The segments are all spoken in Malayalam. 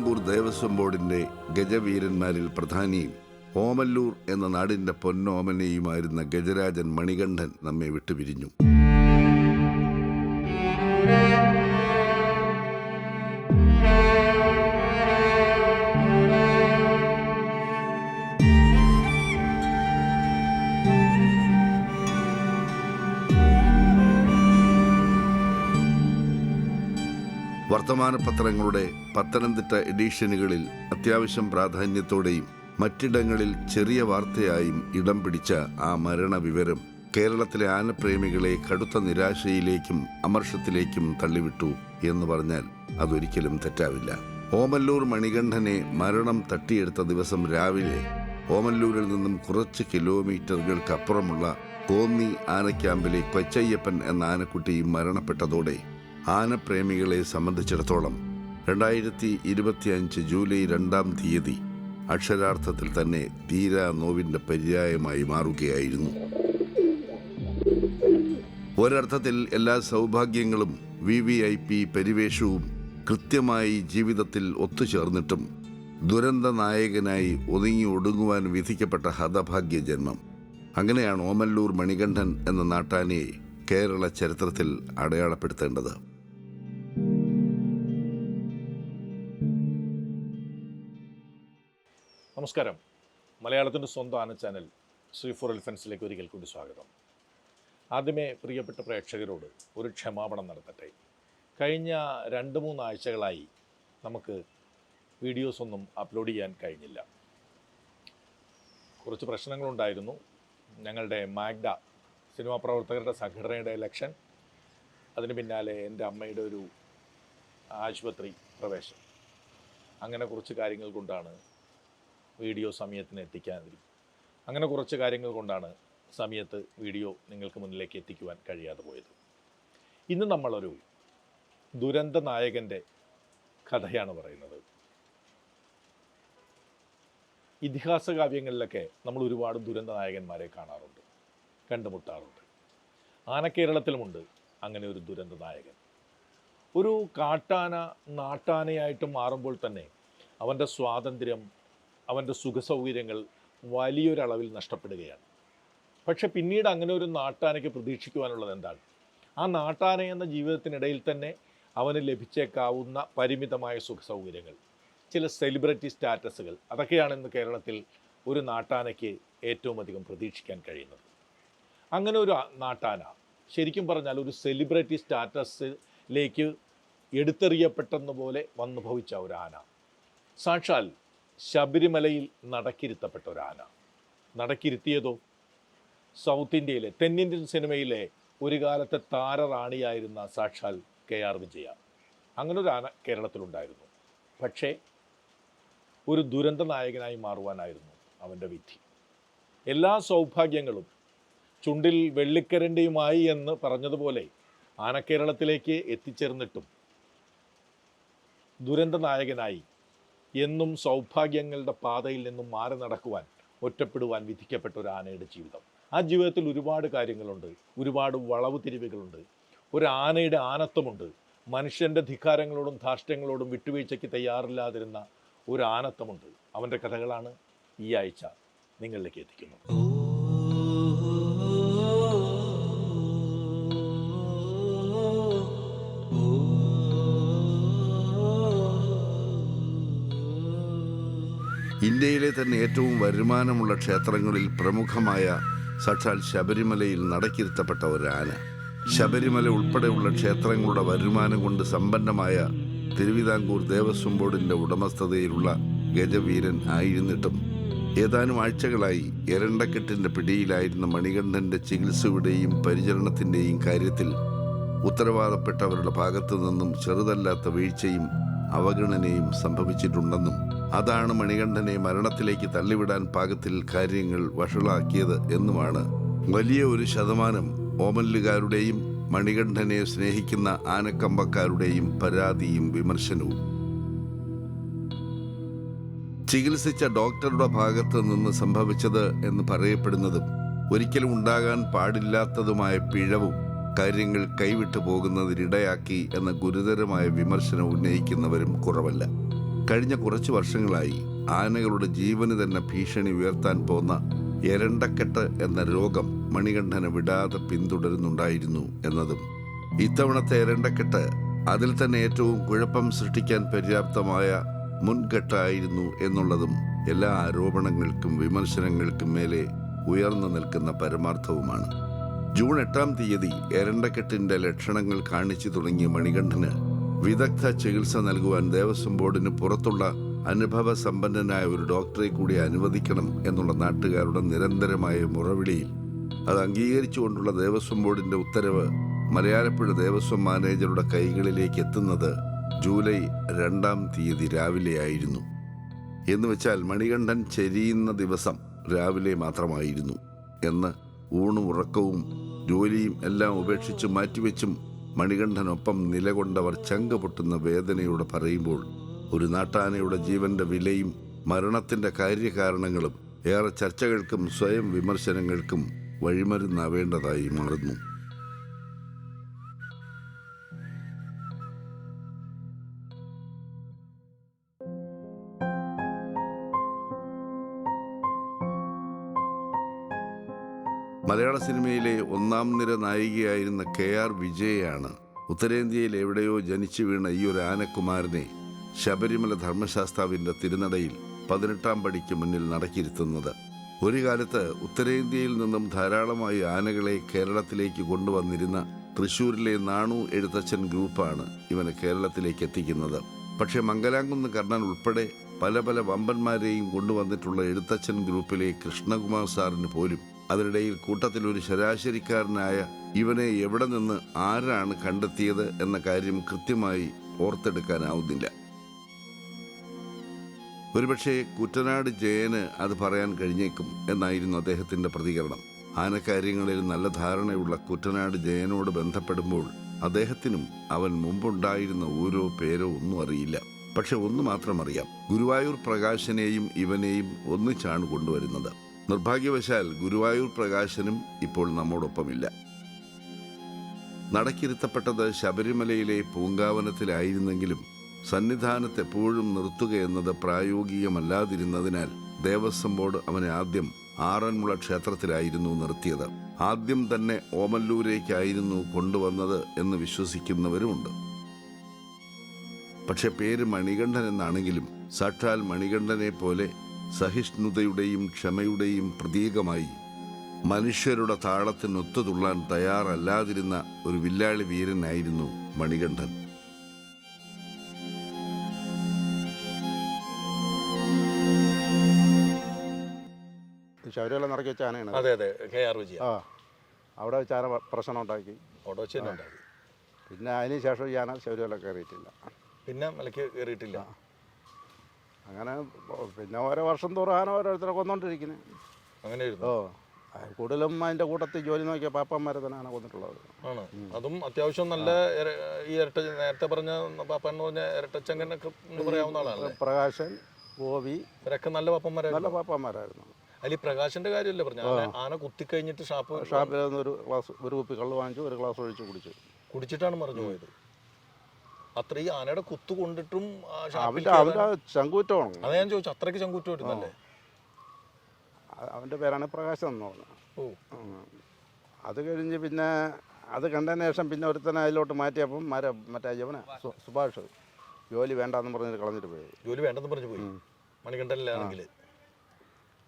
തിരുവിതാംകൂർ ദേവസ്വം ബോർഡിന്റെ ഗജവീരന്മാരിൽ പ്രധാനിയും ഓമല്ലൂർ എന്ന നാടിന്റെ പൊന്നോമനയുമായിരുന്ന ഗജരാജൻ മണികണ്ഠൻ നമ്മെ വിട്ടുപിരിഞ്ഞു. വർത്തമാനപത്രങ്ങളുടെ പത്തനംതിട്ട എഡിഷനുകളിൽ അത്യാവശ്യം പ്രാധാന്യത്തോടെയും മറ്റിടങ്ങളിൽ ചെറിയ വാർത്തയായും ഇടം പിടിച്ച ആ മരണവിവരം കേരളത്തിലെ ആനപ്രേമികളെ കടുത്ത നിരാശയിലേക്കും അമർഷത്തിലേക്കും തള്ളിവിട്ടു എന്ന് പറഞ്ഞാൽ അതൊരിക്കലും തെറ്റാവില്ല. ഓമല്ലൂർ മണികണ്ഠനെ മരണം തട്ടിയെടുത്ത ദിവസം രാവിലെ ഓമല്ലൂരിൽ നിന്നും കുറച്ച് കിലോമീറ്ററുകൾക്കപ്പുറമുള്ള കോന്നി ആനക്യാമ്പിലെ കൊച്ചയ്യപ്പൻ എന്ന ആനക്കുട്ടിയും മരണപ്പെട്ടതോടെ ആനപ്രേമികളെ സംബന്ധിച്ചിടത്തോളം രണ്ടായിരത്തി ഇരുപത്തിയഞ്ച് ജൂലൈ രണ്ടാം തീയതി അക്ഷരാർത്ഥത്തിൽ തന്നെ തീരാ നോവിന്റെ പര്യായമായി മാറുകയായിരുന്നു. ഒരർത്ഥത്തിൽ എല്ലാ സൗഭാഗ്യങ്ങളും വി വി ഐ പി പരിവേഷവും കൃത്യമായി ജീവിതത്തിൽ ഒത്തുചേർന്നിട്ടും ദുരന്ത നായകനായി ഒതുങ്ങി ഒടുങ്ങുവാൻ വിധിക്കപ്പെട്ട ഹതഭാഗ്യ ജന്മം. അങ്ങനെയാണ് ഓമല്ലൂർ മണികണ്ഠൻ എന്ന നാട്ടാനയെ കേരള ചരിത്രത്തിൽ അടയാളപ്പെടുത്തേണ്ടത്. നമസ്കാരം. മലയാളത്തിന്റെ സ്വന്തം ആന ചാനൽ ശ്രീ ഫോർ എലിഫൻസിലേക്ക് ഒരിക്കൽ കൂടി സ്വാഗതം. ആദ്യമേ പ്രിയപ്പെട്ട പ്രേക്ഷകരോട് ഒരു ക്ഷമാപണം നടത്തട്ടെ. കഴിഞ്ഞ രണ്ട് മൂന്ന് ആഴ്ചകളായി നമുക്ക് വീഡിയോസ് ഒന്നും അപ്ലോഡ് ചെയ്യാൻ കഴിഞ്ഞില്ല. കുറച്ച് പ്രശ്നങ്ങളുണ്ടായിരുന്നു. ഞങ്ങളുടെ മാഗ്ഡ സിനിമാ പ്രവർത്തകരുടെ സംഘടനയുടെ ഇലക്ഷൻ അതിന് പിന്നാലെ എന്റെ അമ്മയുടെ ഒരു ആശുപത്രി പ്രവേശം അങ്ങനെ കുറച്ച് കാര്യങ്ങൾ കൊണ്ടാണ് വീഡിയോ സമയത്തിന് എത്തിക്കാതിരിക്കും. അങ്ങനെ കുറച്ച് കാര്യങ്ങൾ കൊണ്ടാണ് സമയത്ത് വീഡിയോ നിങ്ങൾക്ക് മുന്നിലേക്ക് എത്തിക്കുവാൻ കഴിയാതെ പോയത്. ഇന്ന് നമ്മളൊരു ദുരന്ത നായകന്റെ കഥയാണ് പറയുന്നത്. ഇതിഹാസ കാവ്യങ്ങളിലൊക്കെ നമ്മൾ ഒരുപാട് ദുരന്ത നായകന്മാരെ കാണാറുണ്ട് കണ്ടുമുട്ടാറുണ്ട്. ആനക്കേരളത്തിലുമുണ്ട് അങ്ങനെ ഒരു ദുരന്ത നായകൻ. ഒരു കാട്ടാന നാട്ടാനയായിട്ട് മാറുമ്പോൾ തന്നെ അവന്റെ സ്വാതന്ത്ര്യം അവന്റെ സുഖസൗകര്യങ്ങൾ വലിയൊരളവിൽ നഷ്ടപ്പെടുകയാണ്. പക്ഷെ പിന്നീട് അങ്ങനെ ഒരു നാട്ടാനയ്ക്ക് പ്രതീക്ഷിക്കുവാനുള്ളത് എന്താണ്? ആ നാട്ടാന എന്ന ജീവിതത്തിനിടയിൽ തന്നെ അവന് ലഭിച്ചേക്കാവുന്ന പരിമിതമായ സുഖസൗകര്യങ്ങൾ ചില സെലിബ്രിറ്റി സ്റ്റാറ്റസുകൾ അതൊക്കെയാണ് ഇന്ന് കേരളത്തിൽ ഒരു നാട്ടാനയ്ക്ക് ഏറ്റവും അധികം പ്രതീക്ഷിക്കാൻ കഴിയുന്നത്. അങ്ങനെ ഒരു നാട്ടാന ശരിക്കും പറഞ്ഞാൽ ഒരു സെലിബ്രിറ്റി സ്റ്റാറ്റസിലേക്ക് എടുത്തെറിയപ്പെട്ടെന്ന പോലെ വന്നു ഭവിച്ച ഒരു ആന. സാക്ഷാൽ ശബരിമലയിൽ നടക്കിരുത്തപ്പെട്ട ഒരു ആന. നടക്കിരുത്തിയതോ? സൗത്ത് ഇന്ത്യയിലെ തെന്നിന്ത്യൻ സിനിമയിലെ ഒരു കാലത്തെ താരറാണിയായിരുന്ന സാക്ഷാൽ കെ ആർ വിജയ. അങ്ങനെ ആന കേരളത്തിലുണ്ടായിരുന്നു. പക്ഷേ ഒരു ദുരന്ത നായകനായി മാറുവാനായിരുന്നു അവന്റെ വിധി. എല്ലാ സൗഭാഗ്യങ്ങളും ചുണ്ടിൽ വെള്ളിക്കരണ്ടിയുമായി എന്ന് പറഞ്ഞതുപോലെ ആനക്കേരളത്തിലേക്ക് എത്തിച്ചേർന്നിട്ടും ദുരന്ത നായകനായി എന്നും സൗഭാഗ്യങ്ങളുടെ പാതയിൽ നിന്നും മാറി നടക്കുവാൻ ഒറ്റപ്പെടുവാൻ വിധിക്കപ്പെട്ട ഒരു ആനയുടെ ജീവിതം. ആ ജീവിതത്തിൽ ഒരുപാട് കാര്യങ്ങളുണ്ട്. ഒരുപാട് വളവ് തിരിവുകളുണ്ട്. ഒരു ആനയുടെ ആനത്വമുണ്ട്. മനുഷ്യന്റെ ധിക്കാരങ്ങളോടും ധാർഷ്ട്യങ്ങളോടും വിട്ടുവീഴ്ചയ്ക്ക് തയ്യാറില്ലാതിരുന്ന ഒരു ആനത്വമുണ്ട്. അവന്റെ കഥകളാണ് ഈ ആഴ്ച നിങ്ങളിലേക്ക് എത്തിക്കുന്നത്. ഇന്ത്യയിലെ തന്നെ ഏറ്റവും വരുമാനമുള്ള ക്ഷേത്രങ്ങളിൽ പ്രമുഖമായ സാക്ഷാൽ ശബരിമലയിൽ നടക്കിരുത്തപ്പെട്ട ഒരു ആന. ശബരിമല ഉൾപ്പെടെയുള്ള ക്ഷേത്രങ്ങളുടെ വരുമാനം കൊണ്ട് സമ്പന്നമായ തിരുവിതാംകൂർ ദേവസ്വം ബോർഡിന്റെ ഉടമസ്ഥതയിലുള്ള ഗജവീരൻ ആയിരുന്നിട്ടും ഏതാനും ആഴ്ചകളായി എരണ്ടക്കെട്ടിന്റെ പിടിയിലായിരുന്ന മണികണ്ഠന്റെ ചികിത്സയുടെയും പരിചരണത്തിന്റെയും കാര്യത്തിൽ ഉത്തരവാദപ്പെട്ടവരുടെ ഭാഗത്തു നിന്നും ചെറുതല്ലാത്ത വീഴ്ചയും അവഗണനയും സംഭവിച്ചിട്ടുണ്ടെന്നും അതാണ് മണികണ്ഠനെ മരണത്തിലേക്ക് തള്ളിവിടാൻ പാകത്തിൽ കാര്യങ്ങൾ വഷളാക്കിയത് എന്നുമാണ്. വലിയ ഒരു ശതമാനം ഓമല്ലുകാരുടെയും മണികണ്ഠനെ സ്നേഹിക്കുന്ന ആനക്കമ്പക്കാരുടെയും പരാതിയും വിമർശനവും. ചികിത്സിച്ച ഡോക്ടറുടെ ഭാഗത്ത് നിന്ന് സംഭവിച്ചത് എന്ന് പറയപ്പെടുന്നതും ഒരിക്കലും ഉണ്ടാകാൻ പാടില്ലാത്തതുമായ പിഴവും കാര്യങ്ങൾ കൈവിട്ടു പോകുന്നതിനിടയാക്കി എന്ന ഗുരുതരമായ വിമർശനം ഉന്നയിക്കുന്നവരും കുറവല്ല. കഴിഞ്ഞ കുറച്ച് വർഷങ്ങളായി ആനകളുടെ ജീവന് തന്നെ ഭീഷണി ഉയർത്താൻ പോന്ന എരണ്ടക്കെട്ട് എന്ന രോഗം മണികണ്ഠനെ വിടാതെ പിന്തുടരുന്നുണ്ടായിരുന്നു എന്നതും. ഇത്തവണത്തെ എരണ്ടക്കെട്ട് അതിൽ തന്നെ ഏറ്റവും കുഴപ്പം സൃഷ്ടിക്കാൻ പര്യാപ്തമായ മുൻഘട്ടായിരുന്നു എന്നുള്ളതും എല്ലാ ആരോപണങ്ങൾക്കും വിമർശനങ്ങൾക്കും മേലെ ഉയർന്നു നിൽക്കുന്ന പരമാർത്ഥവുമാണ്. ജൂൺ എട്ടാം തീയതി എരണ്ടക്കെട്ടിന്റെ ലക്ഷണങ്ങൾ കാണിച്ചു തുടങ്ങിയ മണികണ്ഠന് വിദഗ്ധ ചികിത്സ നൽകുവാൻ ദേവസ്വം ബോർഡിന് പുറത്തുള്ള അനുഭവ സമ്പന്നനായ ഒരു ഡോക്ടറെ കൂടി അനുവദിക്കണം എന്നുള്ള നാട്ടുകാരുടെ നിരന്തരമായ മുറവിളിയിൽ. അത് അംഗീകരിച്ചുകൊണ്ടുള്ള ദേവസ്വം ബോർഡിന്റെ ഉത്തരവ് മലയാളപ്പുഴ ദേവസ്വം മാനേജറുടെ കൈകളിലേക്ക് എത്തുന്നത് ജൂലൈ രണ്ടാം തീയതി രാവിലെയായിരുന്നു എന്ന് വെച്ചാൽ മണികണ്ഠൻ ചെരിയുന്ന ദിവസം രാവിലെ മാത്രമായിരുന്നു എന്ന് ഊണും ഉറക്കവും ജോലിയും എല്ലാം ഉപേക്ഷിച്ച് മാറ്റിവെച്ചും മണികണ്ഠനൊപ്പം നിലകൊണ്ടവർ ചങ്ക പൊട്ടുന്ന വേദനയോടെ പറയുമ്പോൾ ഒരു നാട്ടാനയുടെ ജീവന്റെ വിലയും മരണത്തിന്റെ കാര്യകാരണങ്ങളും ഏറെ ചർച്ചകൾക്കും സ്വയം വിമർശനങ്ങൾക്കും വഴിമരുന്നാവേണ്ടതായി മാറുന്നു. മലയാള സിനിമയിലെ ഒന്നാം നിര നായികയായിരുന്ന കെ ആർ വിജയയാണ് ഉത്തരേന്ത്യയിൽ എവിടെയോ ജനിച്ചു വീണ ഈ ഒരു ആനക്കുമാരനെ ശബരിമല ധർമ്മശാസ്താവിന്റെ തിരുനടയിൽ പതിനെട്ടാം പടിക്ക് മുന്നിൽ നടക്കിയിരുത്തുന്നത് ഒരു കാലത്ത് ഉത്തരേന്ത്യയിൽ നിന്നും ധാരാളമായി ആനകളെ കേരളത്തിലേക്ക് കൊണ്ടുവന്നിരുന്ന തൃശൂരിലെ നാണു എഴുത്തച്ഛൻ ഗ്രൂപ്പാണ് ഇവനെ കേരളത്തിലേക്ക് എത്തിക്കുന്നത്. പക്ഷേ മംഗലാംകുന്ന് കർണൻ ഉൾപ്പെടെ പല പല വമ്പന്മാരെയും കൊണ്ടുവന്നിട്ടുള്ള എഴുത്തച്ഛൻ ഗ്രൂപ്പിലെ കൃഷ്ണകുമാർ സാറിന് പോലും അതിനിടയിൽ കൂട്ടത്തിൽ ഒരു ശരാശരിക്കാരനായ ഇവനെ എവിടെ നിന്ന് ആരാണ് കണ്ടെത്തിയത് എന്ന കാര്യം കൃത്യമായി ഓർത്തെടുക്കാനാവുന്നില്ല. ഒരുപക്ഷെ കുറ്റനാട് ജയന് അത് പറയാൻ കഴിഞ്ഞേക്കും എന്നായിരുന്നു അദ്ദേഹത്തിന്റെ പ്രതികരണം. ആനക്കാര്യങ്ങളിൽ നല്ല ധാരണയുള്ള കുറ്റനാട് ജയനോട് ബന്ധപ്പെടുമ്പോൾ അദ്ദേഹത്തിനും അവൻ മുമ്പുണ്ടായിരുന്ന ഓരോ പേരോ ഒന്നും അറിയില്ല. പക്ഷെ ഒന്ന് മാത്രം അറിയാം. ഗുരുവായൂർ പ്രകാശനെയും ഇവനെയും ഒന്നിച്ചാണ് കൊണ്ടുവരുന്നത്. നിർഭാഗ്യവശാൽ ഗുരുവായൂർ പ്രകാശനും ഇപ്പോൾ നമ്മോടൊപ്പമില്ല. നടക്കിരുത്തപ്പെട്ടത് ശബരിമലയിലെ പൂങ്കാവനത്തിലായിരുന്നെങ്കിലും സന്നിധാനത്ത് എപ്പോഴും നിർത്തുക എന്നത് പ്രായോഗികമല്ലാതിരുന്നതിനാൽ ദേവസ്വം ബോർഡ് അവനെ ആദ്യം ആറന്മുള ക്ഷേത്രത്തിലായിരുന്നു നിർത്തിയത്. ആദ്യം തന്നെ ഓമല്ലൂരേക്കായിരുന്നു കൊണ്ടുവന്നത് എന്ന് വിശ്വസിക്കുന്നവരുമുണ്ട്. പക്ഷെ പേര് മണികണ്ഠൻ എന്നാണെങ്കിലും സാക്ഷാൽ മണികണ്ഠനെ പോലെ സഹിഷ്ണുതയുടെയും ക്ഷമയുടെയും പ്രതീകമായി മനുഷ്യരുടെ താളത്തിനൊത്തുതുള്ളാൻ തയ്യാറല്ലാതിരുന്ന ഒരു വില്ലാളി വീരനായിരുന്നു മണികണ്ഠൻ. ശബരിമല നടക്കി വെച്ച ആനയാണ് അതെ അതെ. K R Vijaya. ആ അവിടെ വെച്ച് ആന പ്രശ്നം ഉണ്ടാക്കി. അവിടെ വെച്ച് തന്നെ ഉണ്ടാക്കി. പിന്നെ അതിന് ശേഷം ഈ ആന ശബരിമല കയറിയിട്ടില്ല. പിന്നെ മലയ്ക്ക് കയറിയിട്ടില്ല. അങ്ങനെ പിന്നെ ഓരോ വർഷം തോറും ആണ് ഓരോരുത്തരെ കൊന്നോണ്ടിരിക്കുന്നത് അങ്ങനെ ഓ കൂടുതലും അതിന്റെ കൂട്ടത്തിൽ ജോലി നോക്കിയ പാപ്പന്മാരെ തന്നെയാണ് കൊന്നിട്ടുള്ളത് ആണ് അതും അത്യാവശ്യം നല്ല ഈ ഇരട്ട നേരത്തെ പറഞ്ഞ പാപ്പൻ എന്ന് പറഞ്ഞ ഇരട്ടച്ചങ്കനൊക്കെ എന്ന് പറയാവുന്ന ആളാണ് പ്രകാശൻ ഗോപി ഇവരൊക്കെ നല്ല പാപ്പന്മാരായിരുന്നു. നല്ല പാപ്പന്മാരായിരുന്നു. അതിൽ പ്രകാശന്റെ കാര്യമല്ലേ പറഞ്ഞു? ആന കുത്തി കഴിഞ്ഞിട്ട് ഷാപ്പ് ഷാപ്പിൽ ഒരു ഗ്ലാസ് ഒരു കുപ്പി കള്ള് വാങ്ങിച്ചു ഒരു ഗ്ലാസ് ഒഴിച്ച് കുടിച്ചു. കുടിച്ചിട്ടാണ് മറിഞ്ഞു പോയത്. അത്ര ഈ ആനയുടെ കുത്തു കൊണ്ടിട്ടും അവന്റെ ചങ്കൂറ്റമാണ് അതാ ഞാൻ ചോദിച്ചു. അത്രയ്ക്ക് ചങ്കൂറ്റം വരുന്നല്ലേ അവന്റെ പേരാണ് പ്രകാശം എന്ന് പറഞ്ഞു. അത് കഴിഞ്ഞ് പിന്നെ അത് കണ്ടതിന് ശേഷം പിന്നെ ഒരുത്തനെ അതിലോട്ട് മാറ്റിയപ്പം മര മറ്റേ യവന സുഭാഷ്. ജോലി വേണ്ടെന്ന് പറഞ്ഞിട്ട് കളഞ്ഞിട്ട് പോയി. ജോലി വേണ്ടെന്ന് പറഞ്ഞു പോയി? മണികണ്ഠനിലാണെങ്കിൽ?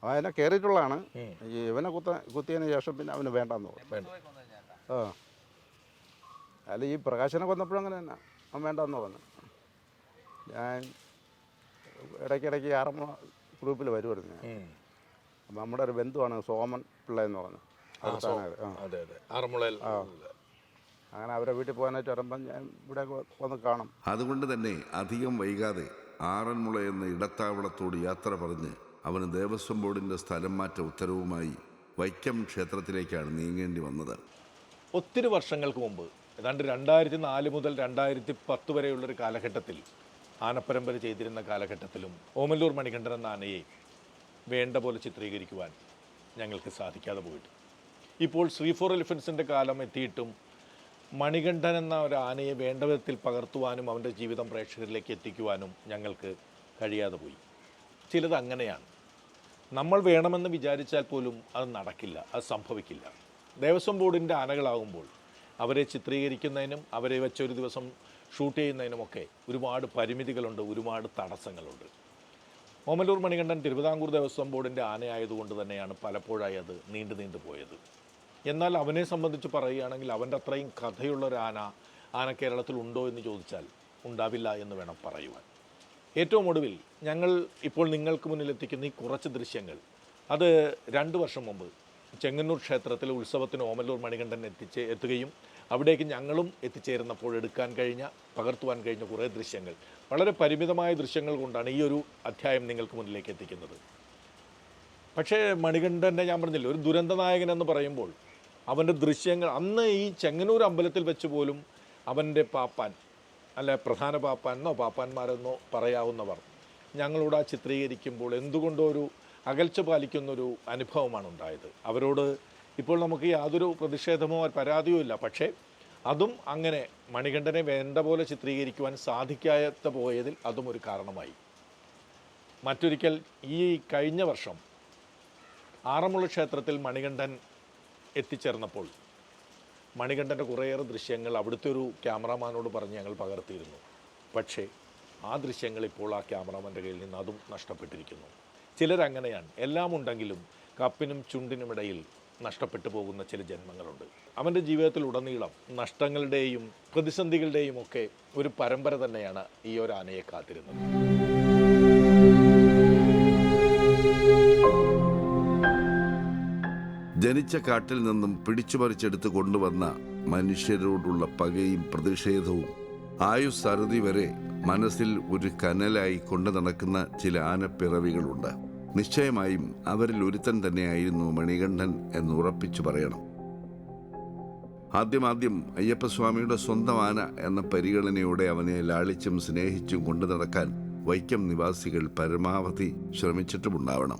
അവനെ കയറിയിട്ടുള്ളതാണ് ഇവനെ കുത്ത കുത്തിയതിന് ശേഷം പിന്നെ അവന് വേണ്ടാന്ന് പറഞ്ഞു. ആ. അല്ല ഈ പ്രകാശനെ കൊന്നപ്പോഴും അങ്ങനെ തന്നെ. അവൻ വേണ്ടെന്ന് പറഞ്ഞു. ഞാൻ ഇടയ്ക്കിടയ്ക്ക് ആറന്മുള ഗ്രൂപ്പിൽ വരുമായിരുന്നു ഞാൻ. അപ്പം നമ്മുടെ ഒരു ബന്ധുവാണ് സോമൻ പിള്ള എന്ന് പറഞ്ഞു. ആറന്മുളയിൽ അങ്ങനെ അവരെ വീട്ടിൽ പോകാനായിട്ട് വരുമ്പം ഞാൻ ഇവിടെ വന്ന് കാണും. അതുകൊണ്ട് തന്നെ അധികം വൈകാതെ ആറന്മുള എന്ന ഇടത്താവളത്തോട് യാത്ര പറഞ്ഞ് അവന് ദേവസ്വം ബോർഡിന്റെ സ്ഥലം മാറ്റ ഉത്തരവുമായി വൈക്കം ക്ഷേത്രത്തിലേക്കാണ് നീങ്ങേണ്ടി വന്നത്. ഒത്തിരി വർഷങ്ങൾക്ക് മുമ്പ് ഏതാണ്ട് രണ്ടായിരത്തി നാല് മുതൽ രണ്ടായിരത്തി പത്ത് വരെയുള്ളൊരു കാലഘട്ടത്തിൽ ആനപ്പരമ്പര ചെയ്തിരുന്ന കാലഘട്ടത്തിലും ഓമല്ലൂർ മണികണ്ഠൻ എന്ന ആനയെ വേണ്ട പോലെ ചിത്രീകരിക്കുവാൻ ഞങ്ങൾക്ക് സാധിക്കാതെ പോയിട്ട്. ഇപ്പോൾ ശ്രീ ഫോർ എലിഫൻസിന്റെ കാലം എത്തിയിട്ടും മണികണ്ഠൻ എന്ന ഒരു ആനയെ വേണ്ട വിധത്തിൽ പകർത്തുവാനും അവന്റെ ജീവിതം പ്രേക്ഷകരിലേക്ക് എത്തിക്കുവാനും ഞങ്ങൾക്ക് കഴിയാതെ പോയി. ചിലത് അങ്ങനെയാണ്. നമ്മൾ വേണമെന്ന് വിചാരിച്ചാൽ പോലും അത് നടക്കില്ല അത് സംഭവിക്കില്ല. ദേവസ്വം ബോർഡിന്റെ ആനകളാകുമ്പോൾ അവരെ ചിത്രീകരിക്കുന്നതിനും അവരെ വെച്ചൊരു ദിവസം ഷൂട്ട് ചെയ്യുന്നതിനുമൊക്കെ ഒരുപാട് പരിമിതികളുണ്ട് ഒരുപാട് തടസ്സങ്ങളുണ്ട്. ഓമലൂർ മണികണ്ഠൻ തിരുവിതാംകൂർ ദേവസ്വം ബോർഡിന്റെ ആനയായതുകൊണ്ട് തന്നെയാണ് പലപ്പോഴായി അത് നീണ്ടു നീണ്ടു പോയത്. എന്നാൽ അവനെ സംബന്ധിച്ച് പറയുകയാണെങ്കിൽ അവന്റെ അത്രയും കഥയുള്ള ഒരു ആന ആന കേരളത്തിൽ ഉണ്ടോ എന്ന് ചോദിച്ചാൽ ഉണ്ടാവില്ല എന്ന് വേണം പറയുവാൻ. ഏറ്റവും ഒടുവിൽ ഞങ്ങൾ ഇപ്പോൾ നിങ്ങൾക്ക് മുന്നിലെത്തിക്കുന്ന ഈ കുറച്ച് ദൃശ്യങ്ങൾ അത് രണ്ട് വർഷം മുമ്പ് ചെങ്ങന്നൂർ ക്ഷേത്രത്തിൽ ഉത്സവത്തിന് ഓമല്ലൂർ മണികണ്ഠൻ എത്തിച്ച് എത്തുകയും അവിടേക്ക് ഞങ്ങളും എത്തിച്ചേരുന്നപ്പോൾ എടുക്കാൻ കഴിഞ്ഞ പകർത്തുവാൻ കഴിഞ്ഞ കുറേ ദൃശ്യങ്ങൾ. വളരെ പരിമിതമായ ദൃശ്യങ്ങൾ കൊണ്ടാണ് ഈ ഒരു അധ്യായം നിങ്ങൾക്ക് മുന്നിലേക്ക് എത്തിക്കുന്നത്. പക്ഷേ മണികണ്ഠന്റെ ഞാൻ പറഞ്ഞില്ല ഒരു ദുരന്ത നായകൻ എന്ന് പറയുമ്പോൾ അവന്റെ ദൃശ്യങ്ങൾ അന്ന് ഈ ചെങ്ങന്നൂർ അമ്പലത്തിൽ വെച്ച് പോലും അവന്റെ പാപ്പാൻ അല്ല പ്രധാന പാപ്പാനെന്നോ പാപ്പാന്മാരെന്നോ പറയാവുന്നവർ ഞങ്ങളോട് ആ ചിത്രീകരിക്കുമ്പോൾ എന്തുകൊണ്ടോ ഒരു അകൽച്ച പാലിക്കുന്നൊരു അനുഭവമാണ് ഉണ്ടായത് അവരോട് ഇപ്പോൾ നമുക്ക് യാതൊരു പ്രതിഷേധമോ പരാതിയോ ഇല്ല. പക്ഷേ അതും അങ്ങനെ മണികണ്ഠനെ വേണ്ട പോലെ ചിത്രീകരിക്കുവാൻ സാധിക്കാത്ത പോയതിൽ അതും ഒരു കാരണമായി. മറ്റൊരിക്കൽ ഈ കഴിഞ്ഞ വർഷം ആറന്മുള ക്ഷേത്രത്തിൽ മണികണ്ഠൻ എത്തിച്ചേർന്നപ്പോൾ മണികണ്ഠന്റെ കുറേയേറെ ദൃശ്യങ്ങൾ അവിടുത്തെ ഒരു ക്യാമറാമാനോട് പറഞ്ഞ് ഞങ്ങൾ പകർത്തിയിരുന്നു. പക്ഷേ ആ ദൃശ്യങ്ങൾ ഇപ്പോൾ ആ ക്യാമറാമാന്റെ കയ്യിൽ നിന്ന് അതും നഷ്ടപ്പെട്ടിരിക്കുന്നു. ചിലരങ്ങനെയാണ്. എല്ലാം ഉണ്ടെങ്കിലും കപ്പിനും ചുണ്ടിനുമിടയിൽ നഷ്ടപ്പെട്ടു പോകുന്ന ചില ജന്മങ്ങളുണ്ട്. അവന്റെ ജീവിതത്തിൽ ഉടനീളം നഷ്ടങ്ങളുടെയും പ്രതിസന്ധികളുടെയും ഒക്കെ ഒരു പരമ്പര തന്നെയാണ് ഈ ഒരു ആനയെ കാത്തിരുന്നത്. ജനിച്ച കാട്ടിൽ നിന്നും പിടിച്ചുപറിച്ചെടുത്ത് കൊണ്ടുവന്ന മനുഷ്യരോടുള്ള പകയും പ്രതിഷേധവും ആയുസ് അറുതി വരെ മനസ്സിൽ ഒരു കനലായി കൊണ്ടു നടക്കുന്ന ചില ആനപ്പിറവികളുണ്ട്. നിശ്ചയമായും അവരിൽ ഒരുത്തൻ തന്നെയായിരുന്നു മണികണ്ഠൻ എന്ന് ഉറപ്പിച്ചു പറയണം. ആദ്യമാദ്യം അയ്യപ്പസ്വാമിയുടെ സ്വന്തം ആന എന്ന പരിഗണനയോടെ അവനെ ലാളിച്ചും സ്നേഹിച്ചും കൊണ്ടു നടക്കാൻ വൈക്കം നിവാസികൾ പരമാവധി ശ്രമിച്ചിട്ടുമുണ്ടാവണം.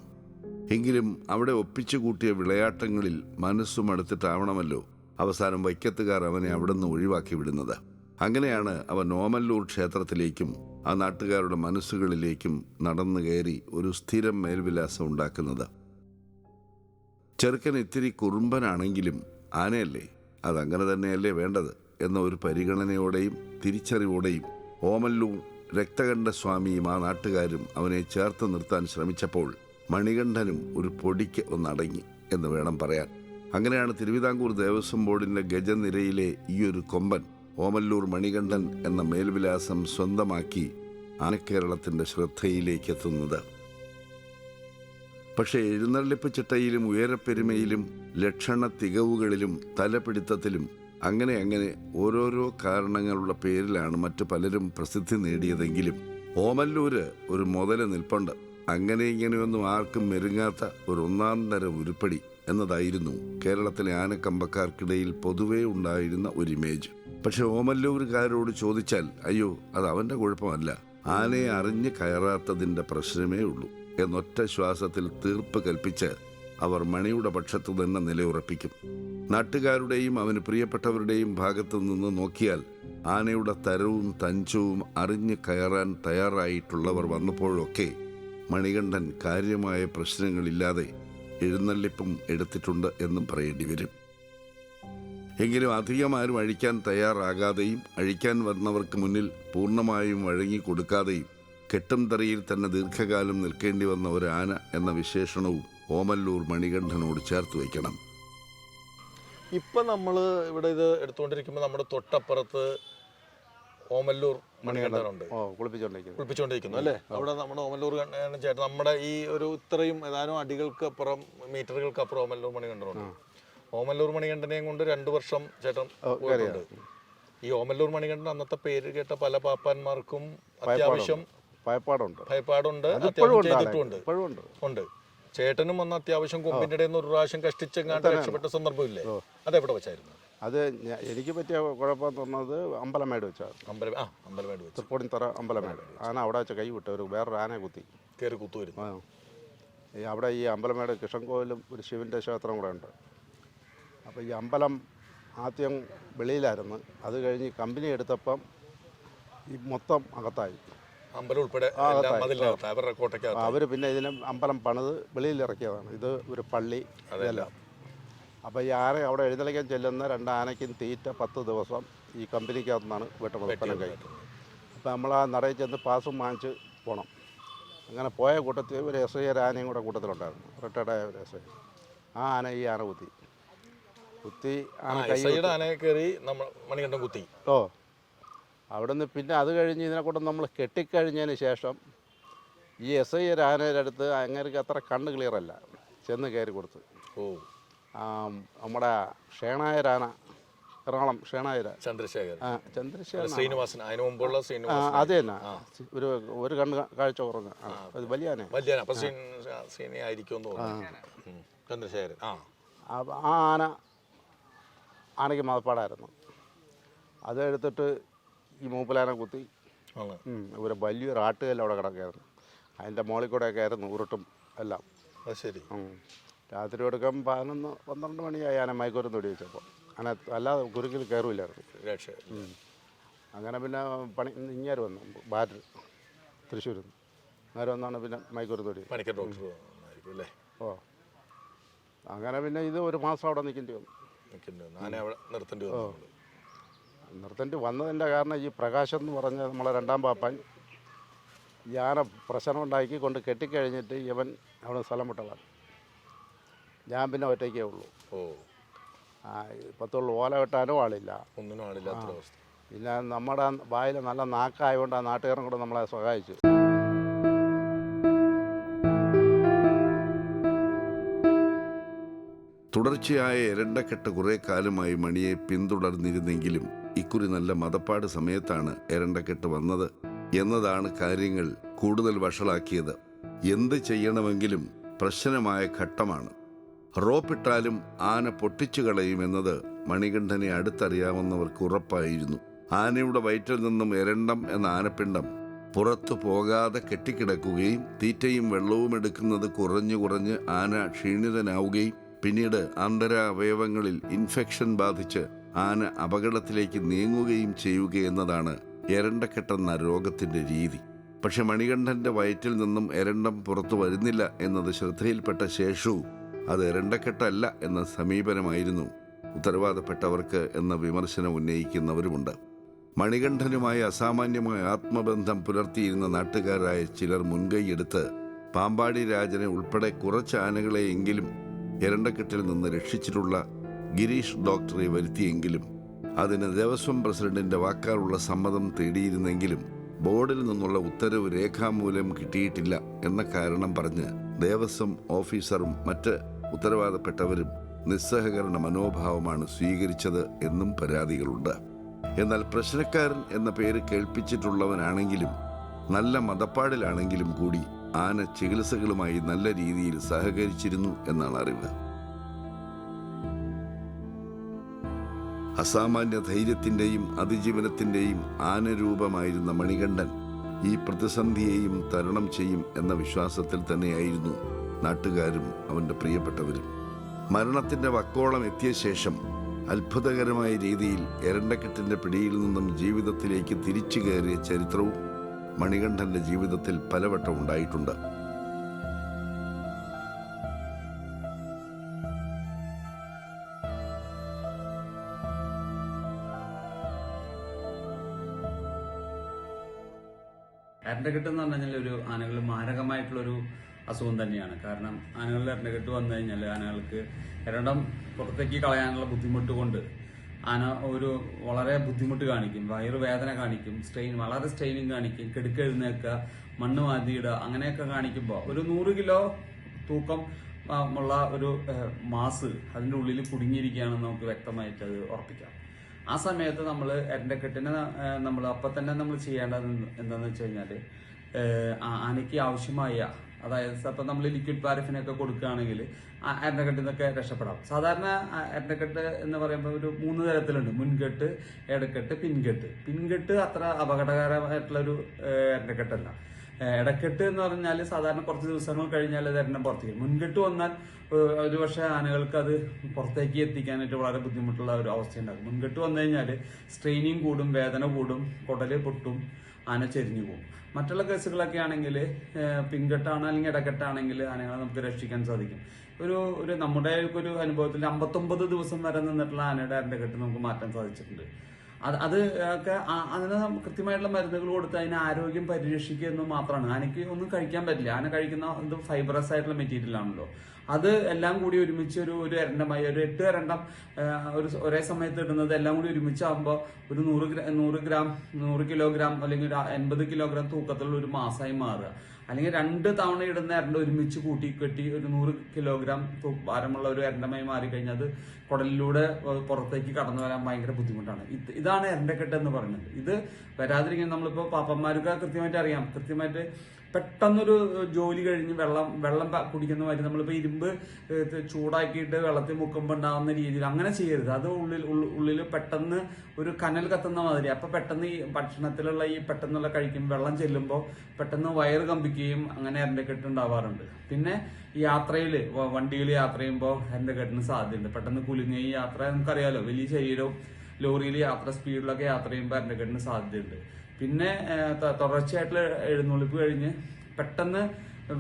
എങ്കിലും അവിടെ ഒപ്പിച്ചു കൂട്ടിയ വിളയാട്ടങ്ങളിൽ മനസ്സും അടുത്തിട്ടാവണമല്ലോ അവസാനം വൈക്കത്തുകാർ അവനെ അവിടുന്ന് ഒഴിവാക്കി വിടുന്നത്. അങ്ങനെയാണ് അവ നോമല്ലൂർ ക്ഷേത്രത്തിലേക്കും ആ നാട്ടുകാരുടെ മനസ്സുകളിലേക്കും നടന്നു കയറി ഒരു സ്ഥിരം മേൽവിലാസം ഉണ്ടാക്കുന്നത്. ചെറുക്കൻ ഇത്തിരി കുറുമ്പനാണെങ്കിലും ആനയല്ലേ? അതങ്ങനെ തന്നെയല്ലേ വേണ്ടത്? എന്ന ഒരു പരിഗണനയോടെയും തിരിച്ചറിവോടെയും ഓമല്ലൂർ രക്തകണ്ഠ സ്വാമിയും ആ നാട്ടുകാരും അവനെ ചേർത്ത് നിർത്താൻ ശ്രമിച്ചപ്പോൾ മണികണ്ഠനും ഒരു പൊടിക്ക് ഒന്നടങ്ങി എന്ന് വേണം പറയാൻ. അങ്ങനെയാണ് തിരുവിതാംകൂർ ദേവസ്വം ബോർഡിന്റെ ഗജനിരയിലെ ഈ ഒരു കൊമ്പൻ ഓമല്ലൂർ മണികണ്ഠൻ എന്ന മേൽവിലാസം സ്വന്തമാക്കി ആനക്കേരളത്തിന്റെ ശ്രദ്ധയിലേക്കെത്തുന്നത്. പക്ഷേ എഴുന്നള്ളിപ്പ് ചിട്ടയിലും ഉയരപ്പെരുമയിലും ലക്ഷണ തികവുകളിലും തലപിടുത്തത്തിലും അങ്ങനെ അങ്ങനെ ഓരോരോ കാരണങ്ങളുടെ പേരിലാണ് മറ്റു പലരും പ്രസിദ്ധി നേടിയതെങ്കിലും ഓമല്ലൂര് ഒരു മുതല നിൽപ്പുണ്ട്. അങ്ങനെ ഇങ്ങനെയൊന്നും ആർക്കും മെരുങ്ങാത്ത ഒരു ഒന്നാം തര ഉരുപ്പടി എന്നതായിരുന്നു കേരളത്തിലെ ആനക്കമ്പക്കാർക്കിടയിൽ പൊതുവേ ഉണ്ടായിരുന്ന ഒരു ഇമേജ്. പക്ഷെ ഓമല്ലൂരുകാരോട് ചോദിച്ചാൽ അയ്യോ അത് അവന്റെ കുഴപ്പമല്ല. ആനയെ അറിഞ്ഞ് കയറാത്തതിന്റെ പ്രശ്നമേ ഉള്ളൂ. എന്നൊറ്റ ശ്വാസത്തിൽ തീർപ്പ് കൽപ്പിച്ച് അവർ മണിയുടെ പക്ഷത്തു തന്നെ നിലയുറപ്പിക്കും. നാട്ടുകാരുടെയും അവന് പ്രിയപ്പെട്ടവരുടെയും ഭാഗത്തു നിന്ന് നോക്കിയാൽ ആനയുടെ തരവും തഞ്ചവും അറിഞ്ഞ് കയറാൻ തയ്യാറായിട്ടുള്ളവർ വന്നപ്പോഴൊക്കെ മണികണ്ഠൻ കാര്യമായ പ്രശ്നങ്ങളില്ലാതെ എഴുന്നള്ളിപ്പും എടുത്തിട്ടുണ്ട് എന്നും പറയേണ്ടി വരും. എങ്കിലും അധികം ആരും അഴിക്കാൻ തയ്യാറാകാതെയും അഴിക്കാൻ വന്നവർക്ക് മുന്നിൽ പൂർണമായും വഴങ്ങി കൊടുക്കാതെയും കെട്ടും തറിയിൽ തന്നെ ദീർഘകാലം നിൽക്കേണ്ടി വന്ന ഒരു ആന എന്ന വിശേഷണവും ഓമല്ലൂർ മണികണ്ഠനോട് ചേർത്ത് വയ്ക്കണം. ഇപ്പം നമ്മൾ ഇവിടെ ഇത് എടുത്തുകൊണ്ടിരിക്കുമ്പോൾ നമ്മുടെ തൊട്ടപ്പുറത്ത് ഓമല്ലൂർ മണികണ്ഠനുണ്ട്. കുളിപ്പിച്ചുകൊണ്ടിരിക്കുന്നു. അല്ലേ? അവിടെ നമ്മുടെ ഓമല്ലൂർ ചേട്ടൻ നമ്മുടെ ഈ ഒരു ഇത്രയും ഏതാനും അടികൾക്ക് അപ്പുറം മീറ്ററുകൾക്ക് അപ്പുറം ഓമല്ലൂർ മണികണ്ഠനുണ്ട്. ഓമല്ലൂർ മണികണ്ഠനെയും കൊണ്ട് രണ്ടു വർഷം ചേട്ടൻ പോയിട്ടുണ്ട്. ഈ ഓമല്ലൂർ മണികണ്ഠൻ അന്നത്തെ പേര് കേട്ട പല പാപ്പാന്മാർക്കും അത്യാവശ്യം ഭയപ്പാടുണ്ട്. ഭയപ്പാടുണ്ട്. അതിപ്പോഴും ഉണ്ട് ചേട്ടനും വന്ന അത്യാവശ്യം കൊമ്പിന്റെ ഇടയിൽ നിന്ന് ഒരു പ്രാവശ്യം കഷ്ടിച്ചെങ്ങാണ്ട് രക്ഷപ്പെട്ട സന്ദർഭമില്ലേ? അതെവിടെ വെച്ചായിരുന്നു? അത് എനിക്ക് പറ്റിയ കുഴപ്പം തോന്നുന്നത് അമ്പലമേട് വെച്ചാണ്. അമ്പലം ആ അമ്പലമേട് വെച്ച്. തൃപ്പൂണിത്തറ അമ്പലമേട്. ആന അവിടെ വെച്ച കൈ വിട്ട് ഒരു വേറൊരു ആന കുത്തി. കയറി കുത്തുവരുന്നു അവിടെ ഈ അമ്പലമേട് കൃഷ്ണൻകോവിലും ഒരു ശിവന്റെ ക്ഷേത്രം കൂടെ ഉണ്ട്. അപ്പോൾ ഈ അമ്പലം ആദ്യം വെളിയിലായിരുന്നു. അത് കഴിഞ്ഞ് കമ്പനി എടുത്തപ്പം ഈ മൊത്തം അകത്തായി. അമ്പലം ഉൾപ്പെടെ അവർ പിന്നെ ഇതിനെ അമ്പലം പണിത് വെളിയിൽ ഇറക്കിയതാണ് ഇത് ഒരു പള്ളി ഇതെല്ലാം. അപ്പോൾ ഈ ആന അവിടെ എഴുന്നള്ളിക്കാൻ ചെല്ലുന്ന രണ്ട് ആനയ്ക്കും തീറ്റ പത്ത് ദിവസം ഈ കമ്പനിക്കകത്തു നിന്നാണ് വെട്ടപ്രവർത്തനം കഴിക്കുന്നത് അപ്പോൾ നമ്മൾ ആ നടയിൽ ചെന്ന് പാസും വാങ്ങിച്ച് പോകണം അങ്ങനെ പോയ കൂട്ടത്തിൽ ഒരു എസ് ഐ ആനയും കൂടെ കൂട്ടത്തിലുണ്ടായിരുന്നു. റിട്ടയർഡായ ഒരു എസ് ഐ ആ ആന ഈ ആന കുത്തി. കുത്തി ആനയെ കയറി നമ്മൾ മണികണ്ഠം കുത്തി. ഓ അവിടെ നിന്ന് പിന്നെ അത് കഴിഞ്ഞ് ഇതിനെ കൊണ്ട് നമ്മൾ കെട്ടിക്കഴിഞ്ഞതിന് ശേഷം ഈ എസ് ഐ ഒരു ആനയുടെ അടുത്ത് അങ്ങേർക്ക് അത്ര കണ്ണ് ക്ലിയർ അല്ല. ചെന്ന് കയറി കൊടുത്ത്. ഓ. നമ്മുടെ ഷേണായരാന എറണാകുളം ഷേണായര ചന്ദ്രശേഖർ ആ ചന്ദ്രശേഖരൻ ശ്രീനിവാസൻ അതിന് മുമ്പുള്ള ശ്രീനിവാസൻ അത് തന്നെ. ഒരു ഒരു കണ്ണ് കാഴ്ച കുറഞ്ഞ അത് വലിയ ആന വലിയ ആന. അപ്പൊ ശ്രീ ശ്രീനി ആയിരിക്കും തോന്നുന്നു. ഉം. ചന്ദ്രശേഖരൻ. ആ- ആ ആന ആനയ്ക്ക് മതപ്പാടായിരുന്നു. അത് എടുത്തിട്ട് ഈ മൂപ്പലാന കുത്തി. ഒരു വലിയൊരു ആട്ടുകല്ല് അവിടെ കിടക്കായിരുന്നു അതിന്റെ മുകളിൽ കൂടെയൊക്കെ ആയിരുന്നു ഉരുട്ടും എല്ലാം. അത് ശരി. രാത്രി എടുക്കാൻ പതിനൊന്ന് പന്ത്രണ്ട് മണിയായി ആന മയക്കൂരം തൊടി വെച്ചപ്പോൾ അങ്ങനെ അല്ലാതെ കുരുക്കിൽ കയറില്ലായിരുന്നു രക്ഷ. അങ്ങനെ പിന്നെ പണി ഇങ്ങേര് വന്നു? ബാറ്റർ നിന്ന്. നേരെ വന്നാണ് പിന്നെ മയക്കൂരം തൊടി ഓ. അങ്ങനെ പിന്നെ ഇത് ഒരു മാസം അവിടെ നിൽക്കേണ്ടി വന്നു. നിൽക്കുന്നു ആന അവിടെ നിർത്തേണ്ടി വന്നു നിർത്തേണ്ടി വന്നതിന്റെ കാരണം ഈ പ്രകാശം എന്ന് പറഞ്ഞ നമ്മളെ രണ്ടാം പാപ്പാൻ ഈ ആന പ്രശ്നം ഉണ്ടാക്കി കൊണ്ട് കെട്ടിക്കഴിഞ്ഞിട്ട് ഇവൻ അവിടെ സ്ഥലം വിട്ടതാണ്. ഞാൻ പിന്നെ ഒറ്റയ്ക്കേ ഉള്ളൂ. ഓ. ആ ഇപ്പത്തുള്ള ഓല വെട്ടാനും ആളില്ല. ഒന്നിനും ആളില്ലാത്ത അവസ്ഥ പിന്നെ നമ്മുടെ വായിൽ നല്ല നാക്കായതുകൊണ്ട് ആ നാട്ടുകാരൻ കൂടെ നമ്മളെ സഹായിച്ചു. തുടർച്ചയായ എരണ്ടക്കെട്ട് കുറെ കാലമായി മണിയെ പിന്തുടർന്നിരുന്നെങ്കിലും ഇക്കുറി നല്ല മതപ്പാട് സമയത്താണ് എരണ്ടക്കെട്ട് വന്നത് എന്നതാണ് കാര്യങ്ങൾ കൂടുതൽ വഷളാക്കിയത്. എന്ത് ചെയ്യണമെങ്കിലും പ്രശ്നമായ ഘട്ടമാണ്. റോപ്പിട്ടാലും ആന പൊട്ടിച്ചു കളയുമെന്നത് മണികണ്ഠനെ അടുത്തറിയാവുന്നവർക്ക് ഉറപ്പായിരുന്നു. ആനയുടെ വയറ്റിൽ നിന്നും എരണ്ടം എന്ന ആനപ്പിണ്ടം പുറത്തു പോകാതെ കെട്ടിക്കിടക്കുകയും തീറ്റയും വെള്ളവും എടുക്കുന്നത് കുറഞ്ഞു കുറഞ്ഞ് ആന ക്ഷീണിതനാവുകയും പിന്നീട് അന്തരാവയവങ്ങളിൽ ഇൻഫെക്ഷൻ ബാധിച്ച് ആന അപകടത്തിലേക്ക് നീങ്ങുകയും ചെയ്യുക എന്നതാണ് എരണ്ടക്കെട്ടെന്ന രോഗത്തിന്റെ രീതി. പക്ഷെ മണികണ്ഠന്റെ വയറ്റിൽ നിന്നും എരണ്ടം പുറത്തു വരുന്നില്ല എന്നത് ശ്രദ്ധയിൽപ്പെട്ട ശേഷവും അത് എരണ്ടക്കെട്ടല്ല എന്ന സമീപനമായിരുന്നു. ഉത്തരവാദപ്പെട്ടവർക്ക് എന്ന വിമർശനം ഉന്നയിക്കുന്നവരുമുണ്ട്. മണികണ്ഠനുമായി അസാമാന്യമായ ആത്മബന്ധം പുലർത്തിയിരുന്ന നാട്ടുകാരായ ചിലർ മുൻകൈയെടുത്ത് പാമ്പാടി രാജനെ ഉൾപ്പെടെ കുറച്ച് ആനകളെയെങ്കിലും എരണ്ടക്കെട്ടിൽ നിന്ന് രക്ഷിച്ചിട്ടുള്ള ഗിരീഷ് ഡോക്ടറെ വരുത്തിയെങ്കിലും അതിന് ദേവസ്വം പ്രസിഡന്റിന്റെ വാക്കാലുള്ള സമ്മതം തേടിയിരുന്നെങ്കിലും ബോർഡിൽ നിന്നുള്ള ഉത്തരവ് രേഖാമൂലം കിട്ടിയിട്ടില്ല എന്ന കാരണം പറഞ്ഞ് ദേവസ്വം ഓഫീസറും മറ്റ് ഉത്തരവാദപ്പെട്ടവരും നിസ്സഹകരണ മനോഭാവമാണ് സ്വീകരിച്ചത് എന്നും പരാതികളുണ്ട്. എന്നാൽ പ്രശ്നക്കാരൻ എന്ന പേര് കേൾപ്പിച്ചിട്ടുള്ളവനാണെങ്കിലും നല്ല മതപ്പാടിലാണെങ്കിലും കൂടി ആന ചികിത്സകളുമായി നല്ല രീതിയിൽ സഹകരിച്ചിരുന്നു എന്നാണ് അറിവ്. അസാമാന്യ ധൈര്യത്തിന്റെയും അതിജീവനത്തിന്റെയും ആനരൂപമായിരുന്ന മണികണ്ഠൻ ഈ പ്രതിസന്ധിയെയും തരണം ചെയ്യും എന്ന വിശ്വാസത്തിൽ തന്നെയായിരുന്നു നാട്ടുകാരും അവന്റെ പ്രിയപ്പെട്ടവരും. മരണത്തിന്റെ വക്കോളം എത്തിയ ശേഷം അത്ഭുതകരമായ രീതിയിൽ എരണ്ടക്കെട്ടിന്റെ പിടിയിൽ നിന്നും ജീവിതത്തിലേക്ക് തിരിച്ചു കയറിയ ചരിത്രവും മണികണ്ഠന്റെ ജീവിതത്തിൽ പലവട്ടം ഉണ്ടായിട്ടുണ്ട്. എരണ്ടക്കെട്ട് എന്ന് പറഞ്ഞു കഴിഞ്ഞാൽ ഒരു ആനകൾ മാരകമായിട്ടുള്ളൊരു അസുഖം തന്നെയാണ്. കാരണം ആനകളിൽ എരണ്ടക്കെട്ട് വന്നു കഴിഞ്ഞാൽ ആനകൾക്ക് എരണ്ടം പുറത്തേക്ക് കളയാനുള്ള ബുദ്ധിമുട്ട് കൊണ്ട് ആന ഒരു വളരെ ബുദ്ധിമുട്ട് കാണിക്കും വയറുവേദന കാണിക്കും സ്ട്രെയിൻ വളരെ സ്ട്രെയിനിങ് കാണിക്കും കെടുക്കെഴുന്നേക്കുക മണ്ണ് മാതിയിടുക അങ്ങനെയൊക്കെ കാണിക്കുമ്പോൾ ഒരു നൂറ് കിലോ തൂക്കം ഉള്ള ഒരു മാസ് അതിന്റെ ഉള്ളിൽ കുടുങ്ങിയിരിക്കുകയാണെന്ന് നമുക്ക് വ്യക്തമായിട്ട് അത് ഉറപ്പിക്കാം. ആ സമയത്ത് നമ്മൾ എരണ്ടക്കെട്ടിനെ നമ്മൾ അപ്പം തന്നെ നമ്മൾ ചെയ്യേണ്ടത് എന്താണെന്ന് വെച്ച് കഴിഞ്ഞാൽ ആനയ്ക്ക് ആവശ്യമായ അതായത് ഇപ്പം നമ്മൾ ലിക്വിഡ് പാരഫിനൊക്കെ കൊടുക്കുകയാണെങ്കിൽ എരണ്ടക്കെട്ടിൽ നിന്നൊക്കെ രക്ഷപ്പെടാം. സാധാരണ ആ, എരണ്ടക്കെട്ട് എന്ന് പറയുമ്പോൾ ഒരു മൂന്ന് തരത്തിലുണ്ട്. മുൻകെട്ട് ഇടക്കെട്ട് പിൻകെട്ട് പിൻകെട്ട് അത്ര അപകടകരമായിട്ടുള്ളൊരു ഏഹ് ഇടക്കെട്ട് എന്ന് പറഞ്ഞാൽ സാധാരണ കുറച്ച് ദിവസങ്ങൾ കഴിഞ്ഞാൽ അത് എണ്ണം പുറത്തേക്ക് മുൻകെട്ട് വന്നാൽ ഒരു പക്ഷേ ആനകൾക്ക് അത് പുറത്തേക്ക് എത്തിക്കാനായിട്ട് വളരെ ബുദ്ധിമുട്ടുള്ള ഒരു അവസ്ഥ ഉണ്ടാകും മുൻകെട്ട് വന്നു കഴിഞ്ഞാൽ സ്ട്രെയിനിങ് കൂടും വേദന കൂടും കുടൽ പൊട്ടും ആന ചെരിഞ്ഞു പോകും. മറ്റുള്ള കേസുകളൊക്കെ ആണെങ്കിൽ പിൻകെട്ടാണ് അല്ലെങ്കിൽ ഇടക്കെട്ടാണെങ്കിൽ ആനകളെ നമുക്ക് രക്ഷിക്കാൻ സാധിക്കും. ഒരു ഒരു നമ്മുടെ ഒരു അനുഭവത്തിൽ അമ്പത്തൊമ്പത് ദിവസം വരെ നിന്നിട്ടുള്ള ആനയുടെ അരണ്ടക്കെട്ട് നമുക്ക് മാറ്റാൻ സാധിച്ചിട്ടുണ്ട്. അത് അത് ഒക്കെ അതിന് കൃത്യമായിട്ടുള്ള മരുന്നുകൾ കൊടുത്ത് അതിനെ ആരോഗ്യം പരിരക്ഷിക്കുക എന്ന് മാത്രമാണ്. ആനയ്ക്ക് ഒന്നും കഴിക്കാൻ പറ്റില്ല. ആന കഴിക്കുന്ന ഇത് ഫൈബറസ് ആയിട്ടുള്ള മെറ്റീരിയൽ ആണല്ലോ. അത് എല്ലാം കൂടി ഒരുമിച്ച് ഒരു ഒരു എരണ്ടമായി ഒരു എട്ട് എരണ്ടം ഒരു ഒരേ സമയത്ത് ഇടുന്നത് എല്ലാം കൂടി ഒരുമിച്ചാകുമ്പോൾ ഒരു നൂറ് നൂറ് ഗ്രാം നൂറ് കിലോഗ്രാം അല്ലെങ്കിൽ ഒരു എൺപത് കിലോഗ്രാം തൂക്കത്തിലുള്ള ഒരു മാസമായി മാറുക. അല്ലെങ്കിൽ രണ്ട് തവണ ഇടുന്ന എരണ്ട ഒരുമിച്ച് കൂട്ടി കെട്ടി ഒരു നൂറ് കിലോഗ്രാം ഭാരമുള്ള ഒരു എരണ്ടമായി മാറിക്കഴിഞ്ഞാൽ അത് കുടലിലൂടെ പുറത്തേക്ക് കടന്നു വരാൻ ഭയങ്കര ബുദ്ധിമുട്ടാണ്. ഇത് ഇതാണ് എരണ്ടക്കെട്ട് എന്ന് പറയുന്നത് ഇത് വരാതിരിക്കാൻ നമ്മളിപ്പോൾ പാപ്പന്മാർക്ക് കൃത്യമായിട്ട് അറിയാം. കൃത്യമായിട്ട് പെട്ടെന്നൊരു ജോലി കഴിഞ്ഞ് വെള്ളം വെള്ളം കുടിക്കുന്ന മാതിരി നമ്മളിപ്പോൾ ഇരുമ്പ് ചൂടാക്കിയിട്ട് വെള്ളത്തിൽ മുക്കുമ്പോൾ ഉണ്ടാകുന്ന രീതിയിൽ അങ്ങനെ ചെയ്യരുത്. അത് ഉള്ളിൽ ഉള്ളിൽ പെട്ടെന്ന് ഒരു കനൽ കത്തുന്ന മാതിരി. അപ്പം പെട്ടെന്ന് ഈ ഭക്ഷണത്തിലുള്ള ഈ പെട്ടെന്നുള്ള കഴിക്കും. വെള്ളം ചെല്ലുമ്പോൾ പെട്ടെന്ന് വയറ് കമ്പിക്കുകയും അങ്ങനെ എരണ്ടക്കെട്ട് ഉണ്ടാവാറുണ്ട്. പിന്നെ യാത്രയിൽ വണ്ടിയിൽ യാത്ര ചെയ്യുമ്പോൾ എരണ്ടക്കെട്ടിന് സാധ്യതയുണ്ട്. പെട്ടെന്ന് കുലുങ്ങി യാത്ര നമുക്കറിയാലോ. വലിയ ശരീരവും ലോറിയിൽ യാത്ര സ്പീഡിലൊക്കെ യാത്ര ചെയ്യുമ്പോൾ എരണ്ടക്കെട്ടിന് സാധ്യതയുണ്ട്. പിന്നെ തുടർച്ചയായിട്ടുള്ള എഴുന്നള്ളിപ്പ് കഴിഞ്ഞ് പെട്ടെന്ന്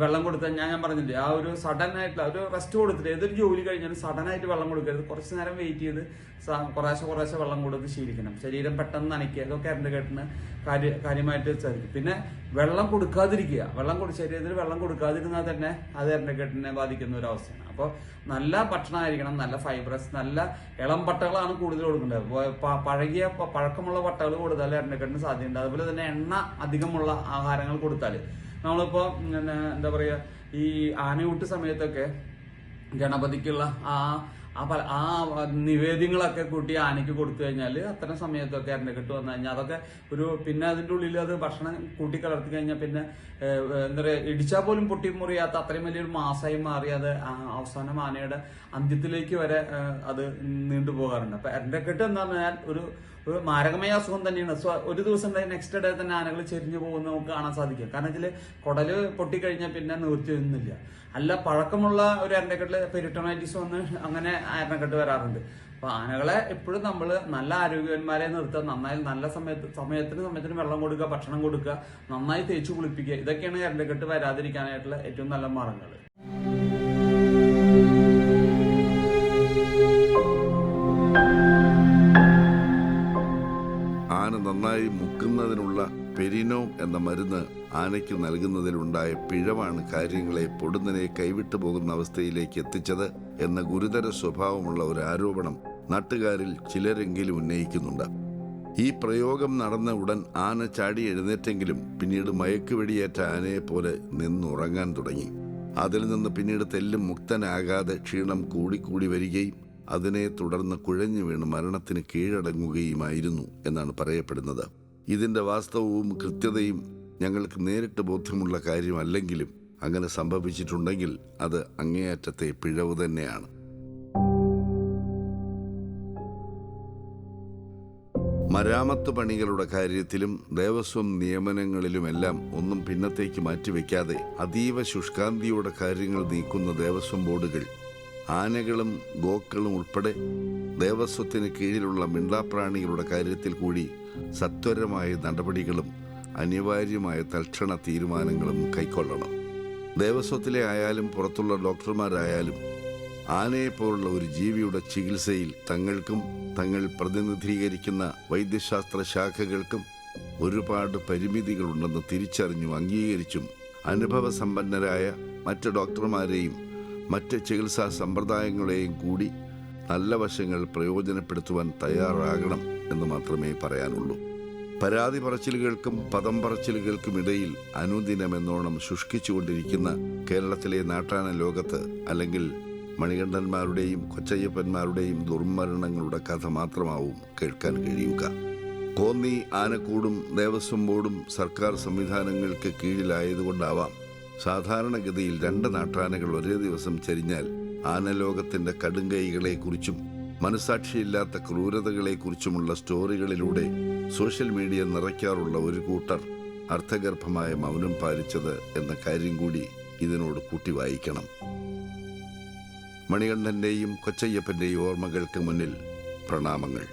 വെള്ളം കൊടുത്താൽ ഞാൻ ഞാൻ പറഞ്ഞില്ലേ ആ ഒരു സഡൻ ആയിട്ടുള്ള ഒരു റെസ്റ്റ് കൊടുത്തിട്ട് ഏതൊരു ജോലി കഴിഞ്ഞാലും സഡൻ ആയിട്ട് വെള്ളം കൊടുക്കരുത്. കുറച്ച് നേരം വെയിറ്റ് ചെയ്ത് കുറേശ്ശെ കുറേശ്ശെ വെള്ളം കൊടുത്ത് ശീലിക്കണം. ശരീരം പെട്ടെന്ന് നനയ്ക്കുക ഇതൊക്കെ എന്റെ കേട്ടിന് കാര്യ കാര്യമായിട്ട് സാധിക്കും പിന്നെ വെള്ളം കൊടുക്കാതിരിക്കുക. വെള്ളം കൊടു ശരീരത്തിൽ വെള്ളം കൊടുക്കാതിരുന്നാൽ തന്നെ അത് എരണ്ടക്കെട്ടിനെ ബാധിക്കുന്ന ഒരു അവസ്ഥയാണ്. അപ്പോൾ നല്ല ഭക്ഷണമായിരിക്കണം നല്ല ഫൈബ്രസ് നല്ല ഇളം പട്ടകളാണ് കൂടുതൽ കൊടുക്കേണ്ടത്. പഴകിയ പഴക്കമുള്ള പട്ടകൾ കൊടുത്താൽ കെട്ടിന് സാധ്യതയുണ്ട്. അതുപോലെ തന്നെ എണ്ണ അധികമുള്ള ആഹാരങ്ങൾ കൊടുത്താൽ നമ്മളിപ്പോ എന്താ പറയാ ഈ ആനയൂട്ട് സമയത്തൊക്കെ ഗണപതിക്കുള്ള ആ ആ പല ആ നിവേദ്യങ്ങളൊക്കെ കൂട്ടി ആനയ്ക്ക് കൊടുത്തു കഴിഞ്ഞാൽ അത്തരം സമയത്തൊക്കെ എണ്ണക്കെട്ട് വന്നു കഴിഞ്ഞാൽ അതൊക്കെ ഒരു പിന്നെ അതിന്റെ ഉള്ളിൽ അത് ഭക്ഷണം കൂട്ടി കലർത്തി കഴിഞ്ഞാൽ പിന്നെ എന്താ പറയുക ഇടിച്ചാൽ പോലും പൊട്ടി മുറിയാത്ത അത്രയും വലിയൊരു മാസമായി മാറി അത് അവസാനം ആനയുടെ അന്ത്യത്തിലേക്ക് വരെ അത് നീണ്ടു പോകാറുണ്ട്. അപ്പൊ എരണ്ടക്കെട്ട് എന്ന് പറഞ്ഞാൽ ഒരു ഒരു മാരകമായ അസുഖം തന്നെയാണ്. സോ ഒരു ദിവസം നെക്സ്റ്റ് ഡേ തന്നെ ആനകൾ ചെരിഞ്ഞു പോകുന്ന നമുക്ക് കാണാൻ സാധിക്കും. കാരണം ഇതിൽ കുടൽ പൊട്ടിക്കഴിഞ്ഞാൽ പിന്നെ നിവൃത്തി ഒന്നുമില്ല. അല്ല പഴക്കമുള്ള ഒരു എരണ്ടക്കെട്ടിൽ പെരിട്ടോണൈറ്റിസ് വന്ന് അങ്ങനെ എരണ്ടക്കെട്ട് വരാറുണ്ട്. അപ്പൊ ആനകളെ എപ്പോഴും നമ്മൾ നല്ല ആരോഗ്യവാന്മാരെ നിർത്തുക നന്നായി നല്ല സമയത്ത് സമയത്തിന് സമയത്തിന് വെള്ളം കൊടുക്കുക ഭക്ഷണം കൊടുക്കുക നന്നായി തേച്ച് കുളിപ്പിക്കുക. ഇതൊക്കെയാണ് അരണ്ടക്കെട്ട് വരാതിരിക്കാനായിട്ടുള്ള ഏറ്റവും നല്ല മാർഗങ്ങൾ ആന നന്നായി മുക്കുന്നതിനുള്ള പെരിനോം എന്ന മരുന്ന് ആനയ്ക്ക് നൽകുന്നതിലുണ്ടായ പിഴവാണ് കാര്യങ്ങളെ പൊടുന്നനെ കൈവിട്ടു പോകുന്ന അവസ്ഥയിലേക്ക് എത്തിച്ചത് എന്ന ഗുരുതര സ്വഭാവമുള്ള ഒരു ആരോപണം നാട്ടുകാരിൽ ചിലരെങ്കിലും ഉന്നയിക്കുന്നുണ്ട്. ഈ പ്രയോഗം നടന്ന ഉടൻ ആന ചാടി എഴുന്നേറ്റെങ്കിലും പിന്നീട് മയക്കുവെടിയേറ്റ ആനയെ പോലെ നിന്നുറങ്ങാൻ തുടങ്ങി. അതിൽ നിന്ന് പിന്നീട് തെല്ലും മുക്തനാകാതെ ക്ഷീണം കൂടിക്കൂടി വരികയും അതിനെ തുടർന്ന് കുഴഞ്ഞു വീണ് മരണത്തിന് കീഴടങ്ങുകയുമായിരുന്നു എന്നാണ് പറയപ്പെടുന്നത്. ഇതിന്റെ വാസ്തവവും കൃത്യതയും ഞങ്ങൾക്ക് നേരിട്ട് ബോധ്യമുള്ള കാര്യമല്ലെങ്കിലും അങ്ങനെ സംഭവിച്ചിട്ടുണ്ടെങ്കിൽ അത് അങ്ങേയറ്റത്തെ പിഴവ് തന്നെയാണ്. മരാമത്ത് പണികളുടെ കാര്യത്തിലും ദേവസ്വം നിയമനങ്ങളിലുമെല്ലാം ഒന്നും പിന്നത്തേക്ക് മാറ്റിവെക്കാതെ അതീവ ശുഷ്കാന്തിയുടെ കാര്യങ്ങൾ നീക്കുന്ന ദേവസ്വം ബോർഡുകൾ ആനകളും ഗോക്കളും ഉൾപ്പെടെ ദേവസ്വത്തിന് കീഴിലുള്ള മിണ്ടാപ്രാണികളുടെ കാര്യത്തിൽ കൂടി സത്വരമായ നടപടികളും അനിവാര്യമായ തൽക്ഷണ തീരുമാനങ്ങളും കൈക്കൊള്ളണം. ദേവസ്വത്തിലെ ആയാലും പുറത്തുള്ള ഡോക്ടർമാരായാലും ആനയെപ്പോലുള്ള ഒരു ജീവിയുടെ ചികിത്സയിൽ തങ്ങൾക്കും തങ്ങൾ പ്രതിനിധീകരിക്കുന്ന വൈദ്യശാസ്ത്ര ശാഖകൾക്കും ഒരുപാട് പരിമിതികളുണ്ടെന്ന് തിരിച്ചറിഞ്ഞും അംഗീകരിച്ചും അനുഭവ സമ്പന്നരായ മറ്റ് ഡോക്ടർമാരെയും മറ്റ് ചികിത്സാ സമ്പ്രദായങ്ങളെയും കൂടി നല്ല വശങ്ങൾ പ്രയോജനപ്പെടുത്തുവാൻ തയ്യാറാകണം. എന്ന് മാത്രമേ പറയാനുള്ളൂ. പരാതി പറച്ചിലുകൾക്കും പദം പറച്ചിലുകൾക്കും ഇടയിൽ അനുദിനമെന്നോണം ശുഷ്കിച്ചുകൊണ്ടിരിക്കുന്ന കേരളത്തിലെ നാട്ടാന ലോകത്ത് അല്ലെങ്കിൽ മണികണ്ഠന്മാരുടെയും കൊച്ചയ്യപ്പന്മാരുടെയും ദുർമരണങ്ങളുടെ കഥ മാത്രമാവും കേൾക്കാൻ കഴിയുക. കോന്നി ആനക്കൂടും ദേവസ്വം ബോർഡും സർക്കാർ സംവിധാനങ്ങൾക്ക് കീഴിലായതുകൊണ്ടാവാം സാധാരണഗതിയിൽ രണ്ട് നാട്ടാനകൾ ഒരേ ദിവസം ചരിഞ്ഞാൽ ആനലോകത്തിന്റെ കടുങ്കൈകളെക്കുറിച്ചും മനസാക്ഷിയില്ലാത്ത ക്രൂരതകളെക്കുറിച്ചുമുള്ള സ്റ്റോറികളിലൂടെ സോഷ്യൽ മീഡിയ നിറയ്ക്കാറുള്ള ഒരു കൂട്ടർ അർത്ഥഗർഭമായ മൗനം പാലിച്ചത് എന്ന കാര്യം കൂടി ഇതിനോട് കൂട്ടി വായിക്കണം മണികണ്ഠന്റെയും കൊച്ചയ്യപ്പന്റെയും ഓർമ്മകൾക്ക് മുന്നിൽ പ്രണാമങ്ങൾ.